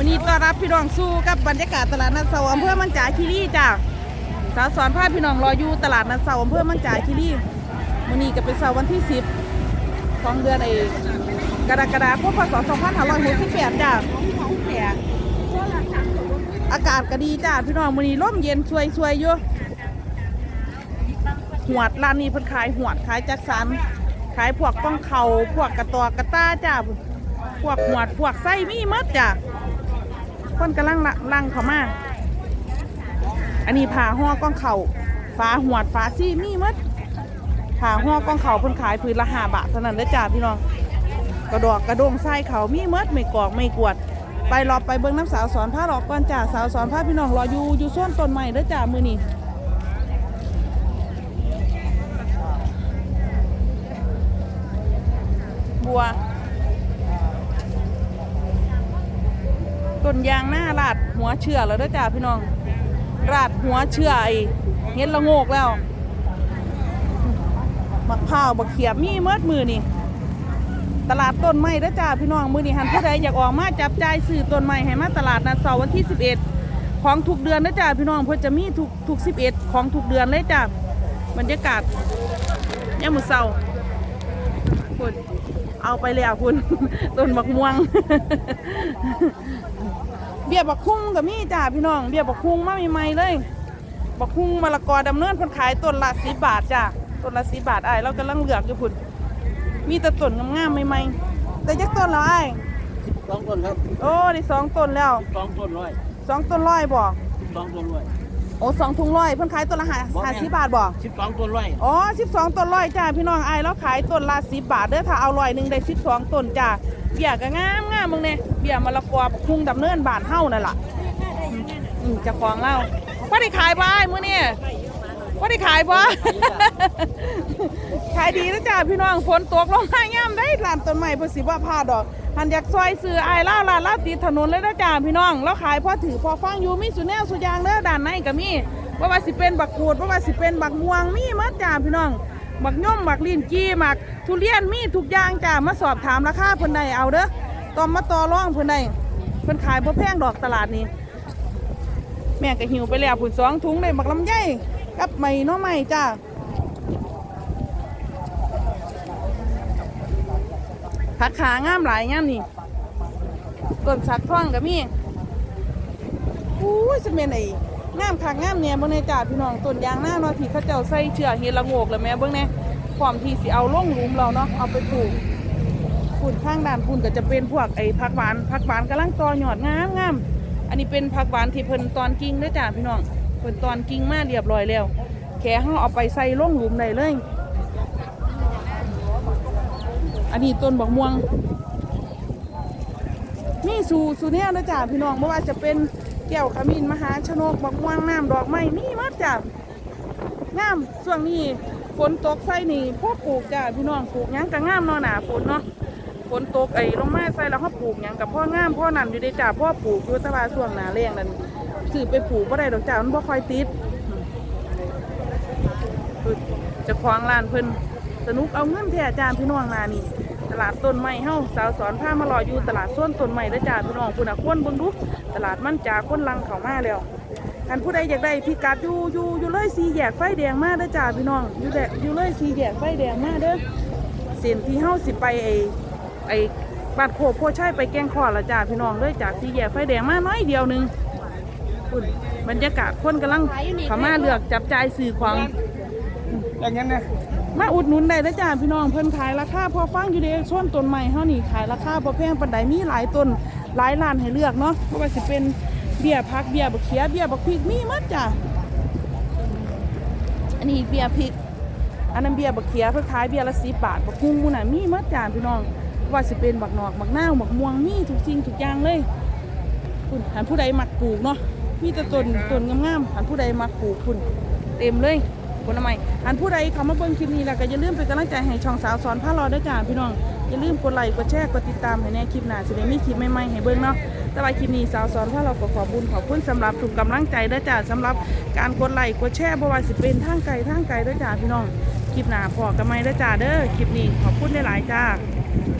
วันนี้ต้อนรับพี่น้องสู้กับบรรยากาศตลาดนัดเสาอำเภอมันจาคีรีจ้าสาวสอนพาพี่น้องรออยู่ตลาดนัดเสาอำเภอมันจาคีรีวันนี้ก็เป็นเสาวันที่ 10 ของเดือนเอกกรกฎาคมพศ2568จ้าอากาศก็ดีจ้าพี่น้องวันนี้ร่มเย็นช่วยๆอยู่หวดร้านนี้เพิ่นขายหวดขายจักสันขายพวกป้องเขาพวกกระตอกกระต้าจ้าพวกหวดพวกไส้มีมัดจ้ะ คนกำลังละลังเขามาอันนี้ผ่าห่อก้องเข่าฟ้าหวดฟ้าซี่มีมัดผ่าห่อก้องเข่าเพิ่นขายพื้นละห้าบาทเท่านั้นเด้อจ้าพี่น้องกระดอกกระดงไส้เขามีมัดไม่กอกไม่กวด ไปรอไปเบิ้งน้ำสาวสอนผ้าหลอกก่อนจ้าสาวสอนผ้าพี่น้องรออยู่อยู่ส่วนต้นใหม่เด้อจ้ามือนี้บัว ต้นยางหน้าราดหัวเชื่อแล้วเด้อจ้าพี่น้อง ราดหัวเชื่อไอ้เฮ็ดละโงกแล้วมะพร้าวบักเขียบมีเมิดมือนี่ตลาดต้นไม้เด้อจ้าพี่น้องมือนี่หันผู้ใดอยากออกมาจับจ่ายซื้อต้นไม้ให้มาตลาดนัดเสาร์วันที่ 11 ของทุกเดือนเด้อจ้าพี่น้องเพื่อจะมีทุกทุก 11 ของทุกเดือนเลยจ้าบรรยากาศยามมื้อเช้า คุณเอาไปแล้วคุณต้นบักม่วง เบี้ยบักคุ้งกับมีจ้าพี่น้อง เบี้ยบักคุ้งมาใหม่ๆเลย บักคุ้งมะละกอดำเนินเพิ่นขายต้นละสิบบาทจ้าต้นละสิบบาทอ้ายเรากำลังเลือกอยู่พุ่นมีแต่ต้นงามๆใหม่ๆแต่จักต้นแล้วอ้ายสองต้นครับ โอ้ได้สองต้นแล้วสองต้นร้อยสองต้นร้อยบ่สองต้นร้อย โอ้สองถุงร้อยเพิ่นขายต้นละห้าห้าสิบบาทบ่สิบสองต้นร้อยอ๋อสิบสองต้นร้อยจ้าพี่น้องอ้ายเราขายต้นละสิบบาทเด้อถ้าเอาร้อยหนึ่งได้สิบสองต้นจ้าเบี้ยก็งามงามมึงเนี่ยเบี้ยมะละกอบักคุ้งดำเนินบานเฮานั่นล่ะอืมเจะของเราพ่ได้ขายบ้ายมื้อนี่พ่ได้ขายบ่ ขายดีนะจ้าพี่น้องฝนตกลงมาย่ำได้ร้านต้นไม้เพิ่นสิว่าพลาดดอก หันอยากซอยซื้อไอายล่าราลาดติดถนนเลยนะจ้าพี่น้องแล้วขายพอถือพอฟังอยู่มีสุแนวสุยางเด้อด้านในก็มีบ่ว่าสิเป็นบักกูดบ่าว่าสิเป็นบักม่วงมีหมดจ้าพี่น้องบักย่อมบักลิ้นจี้บักทุเรียนมีทุกอย่างจ้ามาสอบถามราคาเพิ่นได้เอาเด้อตอมมาต่อรองเพิ่นได้เพิ่นขายบ่แพงดอกตลาดนี้ แม่ก็หิวไปแล้วผุนสองถุงเลยบักลำไยกับไม่น้อไม่จ้า ผักขางามหลายงามนี่ต้นสักท่องกับมีอู้ยจะเป็นไอ้งามคักงามเนี่ยเบิ่งในจ้าพี่น้องต้นยางหน้าเนาะที่เขาเจ้าใส่เชือกเฮละโงกแล้วแม่เบิ่งแน่พร้อมที่สิเอาล่งลุมเราเนาะเอาไปปลูกพุ่นข้างด้านพุ่นก็จะเป็นพวกไอ้ผักหวานผักหวานกำลังตอหยอดงามงามอันนี้เป็นผักหวานที่เพิ่นตอนกิ่งเด้อจ้าพี่น้องเพิ่นตอนกิ่งมาเรียบร้อยแล้วแค่เฮาเอาไปใส่ล่งลุมได้เลย อันนี้ต้นบักม่วงนี่สู่สู่แนวนะจ้าพี่น้องไม่ว่าจะเป็นแก้วขมิ้นมหาชนกบักม่วงน้ำดอกไม้มีหมัดจ้าน้ำช่วงนี้ฝนตกใส่นี่พ่อปลูกจ้าพี่น้องปลูกยังก็งามเนาะหนาฝนเนาะฝนตกไอ้ลงมาใส่แล้วเขาปลูกยังกับพ่องามพ่อนั่นอยู่ในจ่าพ่อปลูกอยู่ตะวาส่วงหนาแรงนั่นสื่อไปปลูกก็ได้ดอกจ่ามันบ่ค่อยติดจะคว้างร้านเพิ่น สนุกเอาเงินแท้จาพี่น้องนานี่ตลาดต้นไม้เฮ้าสาวสอนผ้ามารออยู่ตลาดส่วนต้นไม้เด้อจ้าพี่น้องคุณน่ะคนเบิ่งดูตลาดมันจ่าคนลังเขามาแล้วอันผู้ใดอยากได้พิกัดอยู่อยู่อยู่เลยสีแยกไฟแดงมาเด้อจ้าพี่น้องอยู่แดอยู่เลยสีแยกไฟแดงมาเด้อเส้นที่เฮ้าสิไปไอไอบาดโคกโพชัยไปแกงคอละจ้าพี่น้องเลยจากสีแยกไฟแดงมาน้อยเดียวหนึงคุณบรรยากาศคนกำลังเขามาเลือกจับจ่ายสื่อของอย่างนั้นนะ มาอุดหนุนได้นะจ้าพี่น้องเพิ่นขายราคาพอฟังอยู่เด้ช่วงต้นใหม่เฮานี่ขายราคาบ่แพงปานใดมีหลายต้นหลายร้านให้เลือกเนาะบ่ว่าสิเป็นเบี้ยพักเบี้ยบักเขียเบี้ยบักพริกมีหมดจ้าอันนี้เบี้ยพริก อันนั้นเบี้ยบักเขียเพิ่นขายเบี้ยละ10บาทบักฮุ้งมู่น่ะมีหมดจ้าพี่น้องว่าสิเป็นบักนอกบักนาวบักม่วงมีทุกสิ่งทุกอย่างเลยคุณหันผู้ใดมักปลูกเนาะมีแต่ต้นต้นงามๆหันผู้ใดมักปลูกคุณเต็มเลย ผลไม้หันผู้ใดเขามาเบิ่งคลิปนี้แล้วก็อย่าลืมเป็นกำลังใจให้ช่องสาวสอนพารอด้วยจ้าพี่น้องอย่าลืมกดไลค์กดแชร์กดติดตามให้แน่คลิปหน้าสิได้มีคลิปใหม่ๆให้เบิ่งเนาะแต่ว่าคลิปนี้สาวสอนพารอก็ขอบุญขอบคุณสำหรับทุกกำลังใจด้วยจ้าสำหรับการกดไลค์กดแชร์บ่ว่าสิเป็นทางไกลทางไกลด้วยจ้าพี่น้องคลิปหน้าพอกันไหมด้วยจ้าเด้อคลิปนี้ขอบคุณหลายๆจ้า